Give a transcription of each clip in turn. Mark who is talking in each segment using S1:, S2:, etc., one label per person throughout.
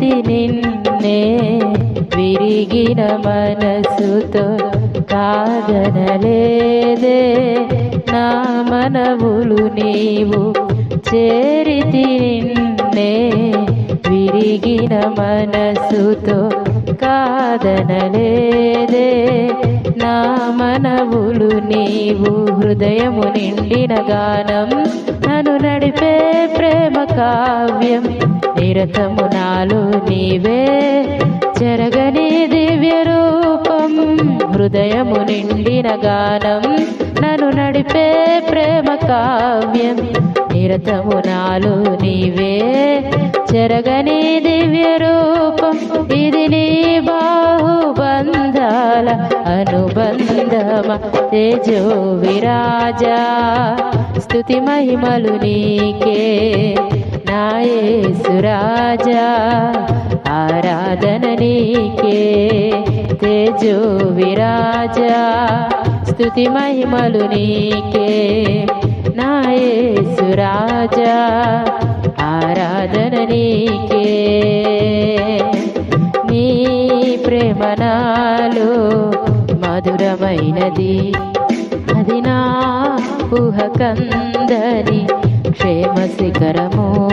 S1: చేరితి నిన్నే విరిగిన మనసుతో కాదనలేదే. నా మనవులు నీవు చేరితి నిన్నే విరిగిన మనసుతో కాదనలేదే. నా మనవులు నీవు హృదయము నిండిన గానం నన్ను నడిపే ప్రేమ కావ్యం. నిరతము నాలో నీవే. జరగని దివ్య రూపం హృదయము నిండిన గానం. నన్ను నడిపే ప్రేమ కావ్యం. నిరతము నీవే. చెరగని దివ్య రూపం ఇది నీ బాహుబంధాల అనుబంధమ. తేజో విరాజా స్థుతి మహిమలు నీకే. నాయే సురాజా ఆరాధన నీకే. తేజో విరాజా స్థుతి మహిమలు నీకే. మధురమైనది. అది నా ఊహ క్షేమ శిఖరము.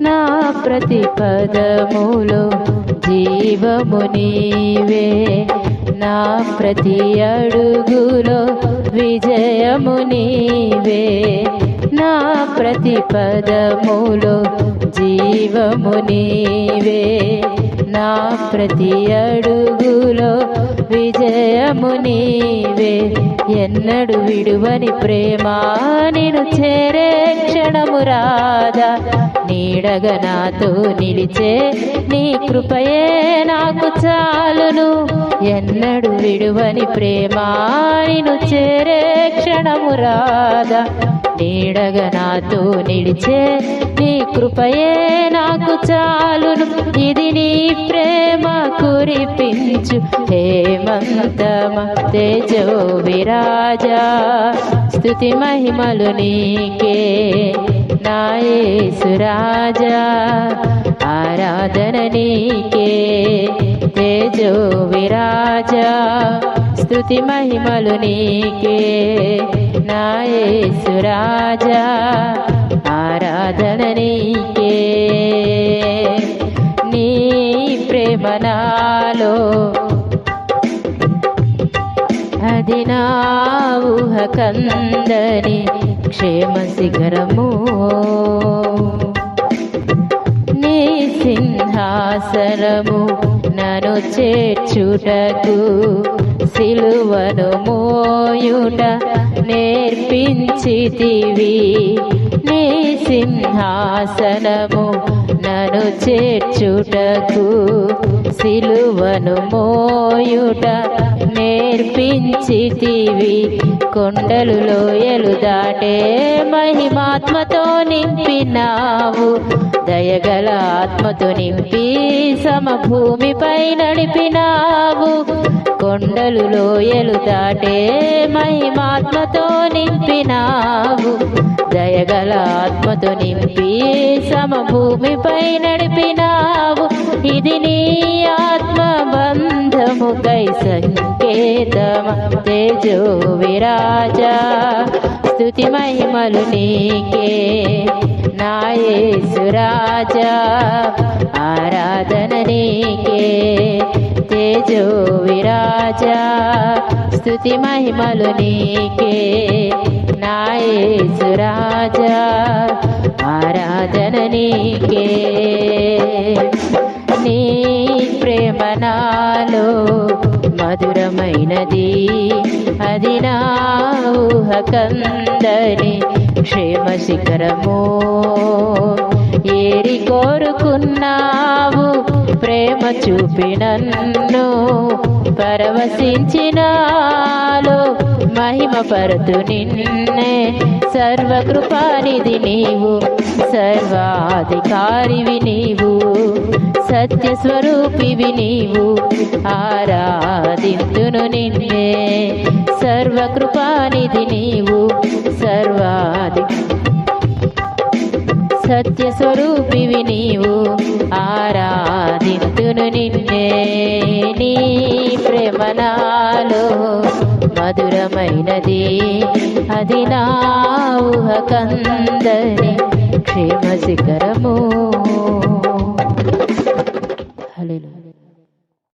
S1: నా ప్రతి పదములో జీవము నీవే. నా ప్రతి అడుగులో విజయము నీవే. నా ప్రతి పదములో జీవము నీవే. నా ప్రతి అడుగులో విజయము నీవే. ఎన్నడు విడువని ప్రేమ నేను చేరే క్షణము రాదా. నీడగా నాతో నిలిచే నీ కృపయే నాకు చాలును. ఎన్నడు విడువని ప్రేమ నేను చేరే క్షణము రాదా. నీడగా నాతో నిలిచే నీ కృపయే నాకు చాలును. ఇది నీ ప్రేమ కురిపించు. హేమంతమ తేజో విరాజా స్థుతి మహిమలు నీకే. నాయసురాజా ఆరాధన నీకే. తేజో విరాజా స్థుతి మహిమలు నీకే. నాయసురాజా ఆరాధన నీకే. నీ ప్రేమ నాలో అది నా ఊహ కందని క్షేమ శిఖరము. నీ సింహాసనము నన్ను చేర్చుటకు సిలువను మోయుట నేర్పించితివి. నీ సింహాసనము నను చేర్చుటకు సిలువను మోయుట నేర్పించితివి. కొండలు లోయలు దాటే మహిమాత్మతో నింపినావు. దయగల ఆత్మతో నింపి సమభూమిపై నడిపినావు. కొండలు లోయలు దాటే మహిమాత్మతో నింపినావు. దయగల ఆత్మతో నింపి సమభూమిపై నడిపినావు. ఇది నీ ఆత్మ బంధముకై సంకేతమ తేజో విరాజా స్తుతి మహిమలు నీకే నాయసురాజా ఆరాధన నీకే తేజో విరాజా స్తుతి మహిమలు నీకే నాయసురాజా ఆరాధన నీకే నీ ప్రేమ నాలో మధురమైనది. అది నా ఊహ క్షేమ శిఖరము. ఏరి కోరుకున్నావు ప్రేమ చూపి నన్ను. పరవశించినాలో మహిమ పరతు నిన్నే. సర్వకృపానిది నీవు. సర్వాధికారి నీవు సత్య స్వరూపివి నీవు ఆరాధితును నిన్నే. సర్వకృపానిధి నీవు సర్వాధి సత్య స్వరూపివి నీవు ఆరాధితును నిన్నే. నీ ప్రేమనాలో మధురమైనది అది నా ఊహకందరి క్షేమ శిఖరము